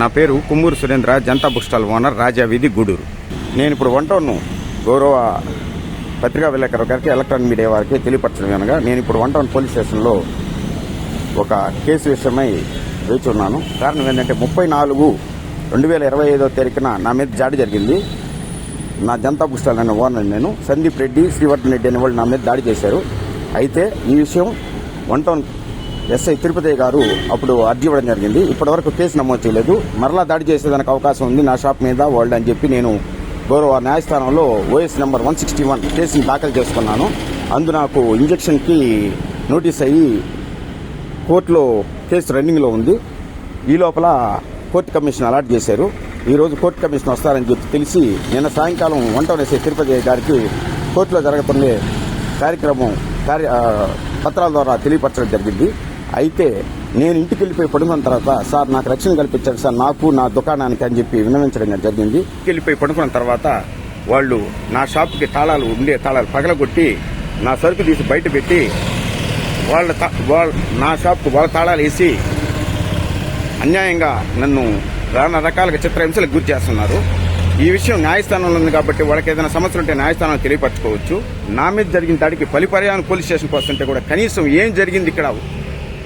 నా పేరు Kummuru Surendra Janata book stall owner Raja వీధి గూడూరు. నేను ఇప్పుడు వంటను గౌరవ పత్రికా విలేకరు గారికి ఎలక్ట్రానిక్ మీడియా వారికి తెలియపరచడం అనగా నేను ఇప్పుడు వంటవన్ పోలీస్ స్టేషన్లో ఒక కేసు విషయమై వేచి ఉన్నాను కారణం ఏంటంటే ముప్పై నాలుగు రెండు వేల ఇరవై ఐదో తారీఖున నా మీద దాడి జరిగింది. నా జనతా బుక్ స్టాల్ అనే ఓనర్ నేను సందీప్ రెడ్డి శ్రీవర్ధన్ రెడ్డి అనే వాళ్ళు నా మీద దాడి చేశారు. అయితే ఈ విషయం వన్ టౌన్ ఎస్ఐ తిరుపతి గారు అప్పుడు అర్జీ ఇవ్వడం జరిగింది. ఇప్పటివరకు కేసు నమోదు చేయలేదు. మరలా దాడి చేసేదానికి అవకాశం ఉంది. నా షాప్ మీద వరల్డ్ అని చెప్పి నేను గౌరవ న్యాయస్థానంలో OS number one sixty one కేసుని దాఖలు చేసుకున్నాను. అందు నాకు ఇంజక్షన్కి నోటీస్ అయ్యి కోర్టులో కేసు రన్నింగ్లో ఉంది. ఈ లోపల కోర్టు కమిషన్ అలాట్ చేశారు. ఈరోజు కోర్టు కమిషన్ వస్తారని చెప్పి తెలిసి నిన్న సాయంకాలం వంట వేసే తిరుపతి గారికి కోర్టులో జరగతుండే కార్యక్రమం కార్య పత్రాల ద్వారా తెలియపరచడం జరిగింది. అయితే నేను ఇంటికి వెళ్ళిపోయి పడుకున్న తర్వాత సార్ నాకు రక్షణ కల్పించండి సార్ నాకు నా దుకాణానికి అని చెప్పి విన్నవించడం జరిగింది. ఇంటికి వెళ్ళిపోయి పడుకున్న తర్వాత వాళ్ళు నా షాప్కి తాళాలు ఉండే తాళాలు పగలగొట్టి నా సరుకు తీసి బయట పెట్టి వాళ్ళ తా- వాళ్ళ నా షాప్కు వాళ్ళ తాళాలు వేసి అన్యాయంగా నన్ను నానా రకాలుగా చిత్రహింసలకు గురి చేస్తున్నారు. ఈ విషయం న్యాయస్థానంలో ఉంది కాబట్టి వాళ్ళకి ఏదైనా సమస్యలు ఉంటే న్యాయస్థానం తెలియపరచుకోవచ్చు. నా మీద జరిగిన దాడికి పలిపర్యాయం పోలీస్ స్టేషన్కి వస్తుంటే కూడా కనీసం ఏం జరిగింది ఇక్కడ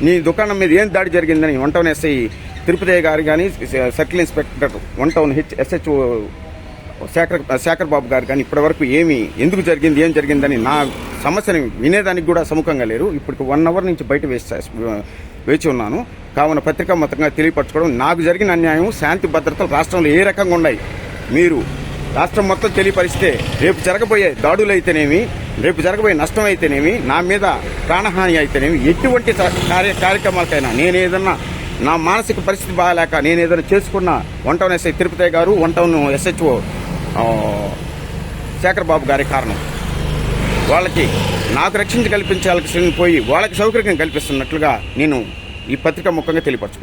నీ దుకాణం మీద ఏం దాడి జరిగిందని వన్ టౌన్ ఎస్ఐ తిరుపతి గారు కానీ circle inspector one town H SHO Shekar Shekar Babu garu కానీ ఇప్పటివరకు ఏమి ఎందుకు జరిగింది ఏం జరిగిందని నా సమస్యని వినేదానికి కూడా సముఖంగా లేరు. ఇప్పటికి వన్ అవర్ నుంచి బయట వేసి వేచి ఉన్నాను. కావున పత్రికా మొత్తంగా తెలియపరచుకోవడం నాకు జరిగిన అన్యాయం శాంతి భద్రతలు రాష్ట్రంలో ఏ రకంగా ఉన్నాయి మీరు రాష్ట్రం మొత్తం తెలియపరిస్తే రేపు జరగబోయే దాడులు అయితేనేమి రేపు జరగబోయే నష్టం అయితేనేమి నా మీద ప్రాణహాని అయితేనేమి ఎటువంటి కార్య కార్యక్రమాలకైనా నేను ఏదన్నా నా మానసిక పరిస్థితి బాగాలేక నేను ఏదైనా చేసుకున్న one town SI Tirupati garu one town SHO Shekar Babu గారి కారణం. వాళ్ళకి నాకు రక్షణ కల్పించాల్సి పోయి వాళ్ళకి సౌకర్యం కల్పిస్తున్నట్లుగా నేను ఈ పత్రిక ముఖంగా తెలియపరచుకున్నాను